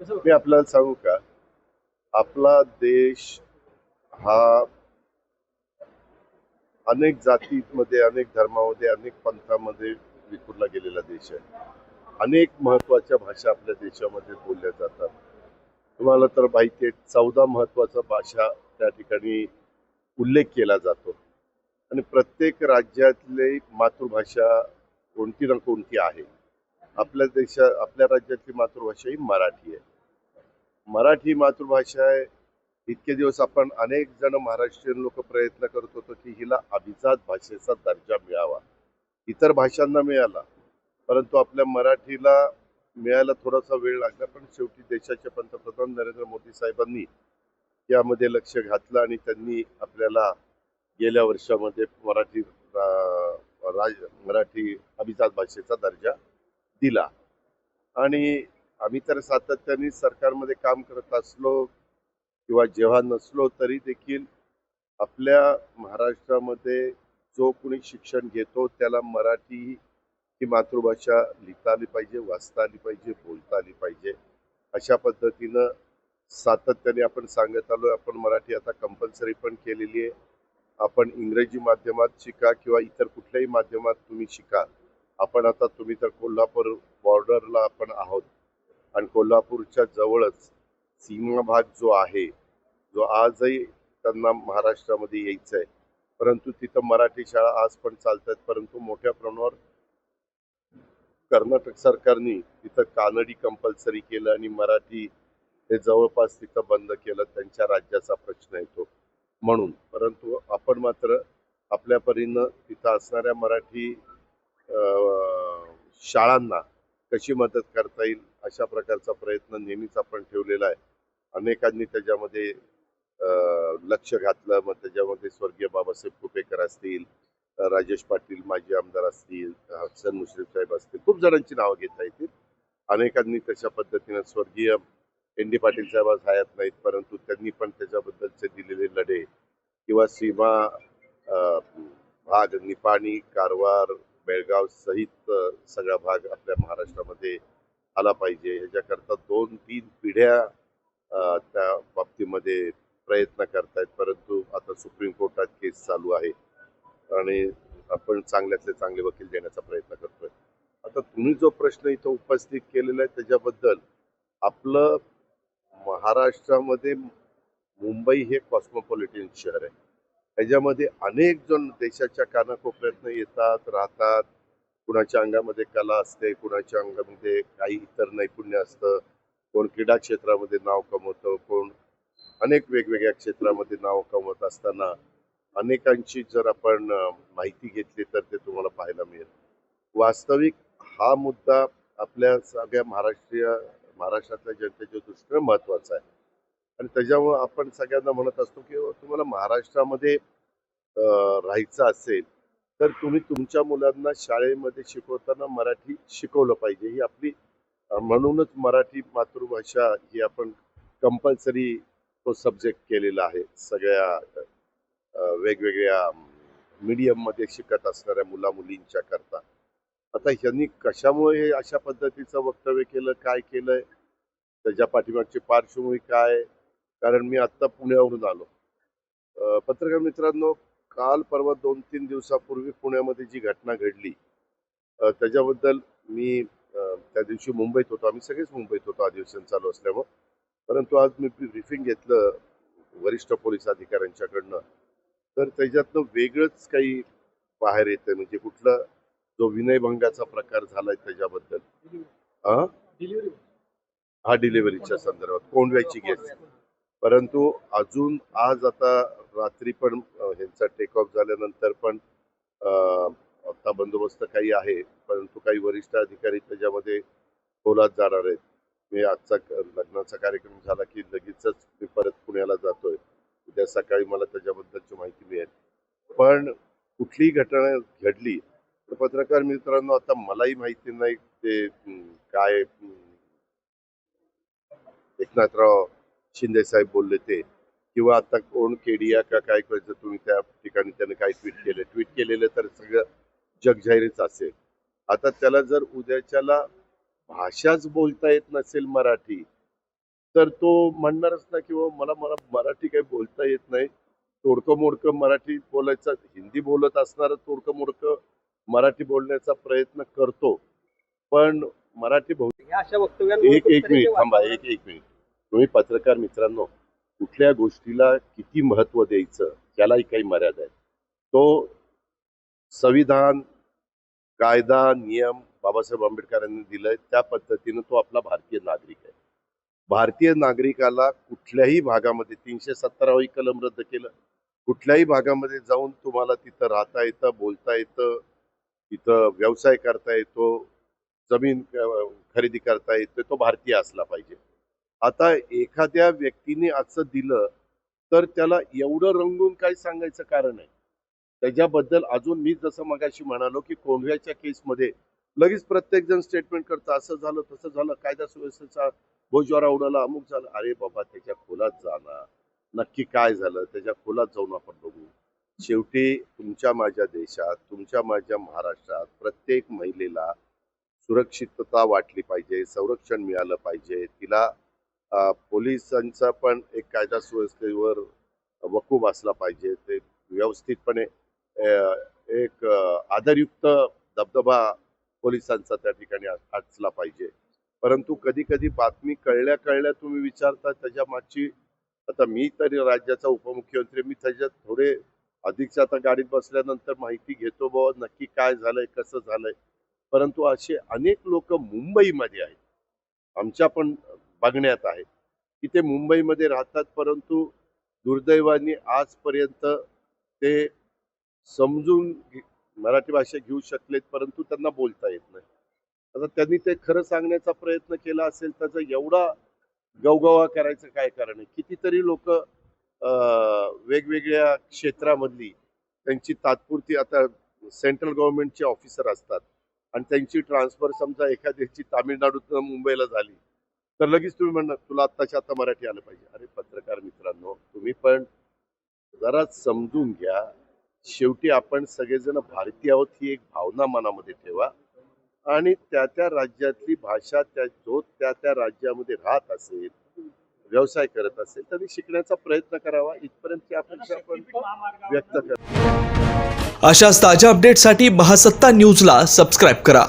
मी आपल्याला सांगू का? आपला देश हा अनेक जातीमध्ये अनेक धर्मामध्ये अनेक पंथामध्ये विखुरला गेलेला देश आहे. अनेक महत्त्वाच्या भाषा आपल्या देशामध्ये बोलल्या जातात. तुम्हाला तर माहिती आहे चौदा महत्त्वाच्या भाषा त्या ठिकाणी उल्लेख केला जातो. आणि प्रत्येक राज्यातली मातृभाषा कोणती ना कोणती आहे. आपल्या देशा आपल्या राज्यातली मातृभाषा ही मराठी आहे. मराठी मातृभाषा आहे. इतके दिवस आपण अनेक जण महाराष्ट्रीयन लोक प्रयत्न करत होतो की हिला अभिजात भाषेचा दर्जा मिळावा. इतर भाषांना मिळाला. परंतु आपल्या मराठीला मिळायला थोडासा वेळ लागला पण शेवटी देशाचे पंतप्रधान नरेंद्र मोदी साहेबांनी यामध्ये लक्ष घातलं आणि त्यांनी आपल्याला गेल्या वर्षामध्ये मराठी रा राज मराठी अभिजात भाषेचा दर्जा दिला. आणि आम्ही तर सातत्याने सरकारमध्ये काम करत असलो किंवा जेव्हा नसलो तरी देखील आपल्या महाराष्ट्रामध्ये जो कोणी शिक्षण घेतो त्याला मराठी ही मातृभाषा लिहिता आली पाहिजे वाचता आली पाहिजे बोलता आली पाहिजे. अशा पद्धतीनं सातत्याने आपण सांगत आलो आपण मराठी आता कंपल्सरी पण केलेली आहे. आपण इंग्रजी माध्यमात शिका किंवा इतर कुठल्याही माध्यमात तुम्ही शिकाल आपण आता तुम्ही तर कोल्हापूर बॉर्डरला आपण आहोत. आणि कोल्हापूरच्या जवळच सीमाभाग जो आहे जो आजही त्यांना महाराष्ट्रामध्ये यायचं आहे परंतु तिथं मराठी शाळा आज पण चालत आहेत परंतु मोठ्या प्रमाणावर कर्नाटक सरकारने तिथं कानडी कंपल्सरी केलं आणि मराठी हे जवळपास तिथं बंद केलं त्यांच्या राज्याचा प्रश्न येतो. म्हणून परंतु आपण मात्र आपल्या परीनं तिथं असणाऱ्या मराठी शाळांना कशी मदत करता येईल अशा प्रकारचा प्रयत्न नेहमीच आपण ठेवलेला आहे. अनेकांनी त्याच्यामध्ये लक्ष घातलं मग त्याच्यामध्ये स्वर्गीय बाबासाहेब कुपेकर असतील राजेश पाटील माजी आमदार असतील हसन मुश्रीफ साहेब असतील खूप जणांची नावं घेता येतील. अनेकांनी तशा पद्धतीनं स्वर्गीय एन डी पाटील साहेब आज हयात नाहीत परंतु त्यांनी पण त्याच्याबद्दलचे दिलेले लढे किंवा सीमा भाग निपाणी कारवार बेळगाव सहित सगळा भाग आपल्या महाराष्ट्रामध्ये आला पाहिजे. ह्याच्याकरता दोन तीन पिढ्या त्या बाबतीमध्ये प्रयत्न करतायत. परंतु आता सुप्रीम कोर्टात केस चालू आहे. आणि आपण चांगल्यातले चांगले वकील देण्याचा प्रयत्न करतोय. आता तुम्ही जो प्रश्न इथं उपस्थित केलेला आहे त्याच्याबद्दल आपलं महाराष्ट्रामध्ये मुंबई हे कॉस्मोपॉलिटन शहर आहे. त्याच्यामध्ये अनेक जण देशाच्या कानाकोपऱ्यातनं येतात राहतात. कुणाच्या अंगामध्ये कला असते कुणाच्या अंगामध्ये काही इतर नैपुण्य असतं. कोण क्रीडा क्षेत्रामध्ये नाव कमवतं कोण अनेक वेगवेगळ्या क्षेत्रामध्ये नाव कमवत असताना अनेकांची जर आपण माहिती घेतली तर ते तुम्हाला पाहायला मिळेल. वास्तविक हा मुद्दा आपल्या सगळ्या महाराष्ट्रीय महाराष्ट्रातल्या जनतेच्या दृष्टीने महत्त्वाचा आहे. आणि त्याच्यामुळे आपण सगळ्यांना म्हणत असतो की तुम्हाला महाराष्ट्रामध्ये राहायचं असेल तर तुम्ही तुमच्या मुलांना शाळेमध्ये शिकवताना मराठी शिकवलं पाहिजे. ही आपली म्हणूनच मराठी मातृभाषा ही आपण कंपल्सरी तो सब्जेक्ट केलेला आहे. सगळ्या वेगवेगळ्या मीडियममध्ये शिकत असणाऱ्या मुला मुलींच्या करता. आता ह्यांनी कशामुळे हे अशा पद्धतीचं वक्तव्य केलं काय केलंय? त्याच्या पाठीमागची पार्श्वभूमी काय? कारण मी आत्ता पुण्यावरून आलो. पत्रकार मित्रांनो काल परवा दोन तीन दिवसापूर्वी पुण्यामध्ये जी घटना घडली त्याच्याबद्दल मी त्या दिवशी मुंबईत होतो. आम्ही सगळेच मुंबईत होतो अधिवेशन चालू असल्यामुळं. परंतु आज मी ब्रिफिंग घेतलं वरिष्ठ पोलीस अधिकाऱ्यांच्याकडनं. तर त्याच्यातनं वेगळंच काही बाहेर येतं म्हणजे कुठलं जो विनयभंगाचा प्रकार झालाय त्याच्याबद्दल? हा डिलिव्हरीच्या संदर्भात. कोंडव्याची गॅस परंतु अजून आज आता रात्री पण ह्यांचा टेक ऑफ झाल्यानंतर पण आता बंदोबस्त काही आहे परंतु काही वरिष्ठ अधिकारी त्याच्यामध्ये खोलात जाणार आहेत. मी आजचा लग्नाचा कार्यक्रम झाला की लगेचच मी परत पुण्याला जातोय. उद्या सकाळी मला त्याच्याबद्दलची माहिती मिळेल. पण कुठलीही घटना घडली तर पत्रकार मित्रांनो आता मलाही माहिती नाही ते काय एकनाथराव शिंदे साहेब बोलले ते. किंवा आता कोण केडिया का काय करायचं तुम्ही त्या ठिकाणी त्याने काय ट्विट केलं? ट्विट केलेलं तर सगळं जगजाहीरच असेल. आता त्याला जर उद्याच्याला भाषाच बोलता येत नसेल मराठी तर तो म्हणणारच ना की "बाबा मला मला मराठी काही बोलता येत नाही. तोडकं मोडकं मराठी बोलायचं हिंदी बोलत असणारं तोडकं मोडकं मराठी बोलण्याचा प्रयत्न करतो. पण मराठी बहु या अशा वक्तव्यांमुळे एक एक मिनिट थांबा एक एक मिनिट. तुम्ही पत्रकार मित्रांनो कुठल्या गोष्टीला किती महत्त्व द्यायचं यालाही काही मर्यादा आहे तो संविधान कायदा नियम बाबासाहेब आंबेडकरांनी दिलाय त्या पद्धतीनं तो आपला भारतीय नागरिक आहे. भारतीय नागरिकाला कुठल्याही भागामध्ये तीनशे सत्तरावी कलम रद्द केलं कुठल्याही भागामध्ये जाऊन तुम्हाला तिथं राहता येतं बोलता येतं तिथं व्यवसाय करता येतो जमीन खरेदी करता येतो तो भारतीय असला पाहिजे. आता एखाद्या व्यक्तीने असं दिलं तर त्याला एवढं रंगून काय सांगायचं कारण आहे त्याच्याबद्दल अजून मी जसं मगाशी म्हणालो की कोंढव्याच्या केसमध्ये लगेच प्रत्येक जण स्टेटमेंट करतं असं झालं तसं झालं कायदा सुव्यवस्थेचा भोजवारा उडाला अमुक झालं. अरे बाबा त्याच्या खोलात जाणार नक्की काय झालं? त्याच्या खोलात जाऊन आपण बघू. शेवटी तुमच्या माझ्या देशात तुमच्या माझ्या महाराष्ट्रात प्रत्येक महिलेला सुरक्षितता वाटली पाहिजे संरक्षण मिळालं पाहिजे. तिला पोलिसांचा पण एक कायदा सुव्यवस्थेवर वकूब असला पाहिजे. ते व्यवस्थितपणे एक आदरयुक्त दबदबा पोलिसांचा त्या ठिकाणी असला पाहिजे. परंतु कधी कधी बातमी कळल्या कळल्या तुम्ही विचारता त्याच्या मागची आता मी तरी राज्याचा उपमुख्यमंत्री मी त्याच्यात थोडे अधिकच आता गाडीत बसल्यानंतर माहिती घेतो बाबा नक्की काय झालंय कसं झालंय. परंतु असे अनेक लोक मुंबईमध्ये आहेत. आमच्या पण बघण्यात आहे. इथे मुंबईमध्ये राहतात परंतु दुर्दैवाने आजपर्यंत ते समजून घे- मराठी भाषा घेऊ शकलेत परंतु त्यांना बोलता येत नाही. आता त्यांनी ते खरं सांगण्याचा प्रयत्न केला असेल त्याचा एवढा गवगवा करायचं काय कारण आहे? कितीतरी लोक वेगवेगळ्या क्षेत्रामधली त्यांची तात्पुरती आता सेंट्रल गव्हर्नमेंटचे ऑफिसर असतात. आणि त्यांची ट्रान्सफर समजा एखाद्याची तामिळनाडूतनं मुंबईला झाली तर लगेच तुम्ही म्हणणार तुला आत्ताच्या आता मराठी आलं पाहिजे. अरे पत्रकार मित्रांनो तुम्ही पण जरा समजून घ्या. शेवटी आपण सगळेजण भारतीय आहोत ही एक भावना मनामध्ये ठेवा. आणि त्या त्या राज्यातली भाषा त्या जो त्या त्या राज्यामध्ये राहत असेल व्यवसाय करत असेल त्यांनी शिकण्याचा प्रयत्न करावा. इथपर्यंत अपेक्षा आपण व्यक्त कर अशाच ताज्या अपडेटसाठी महासत्ता न्यूजला सबस्क्राईब करा.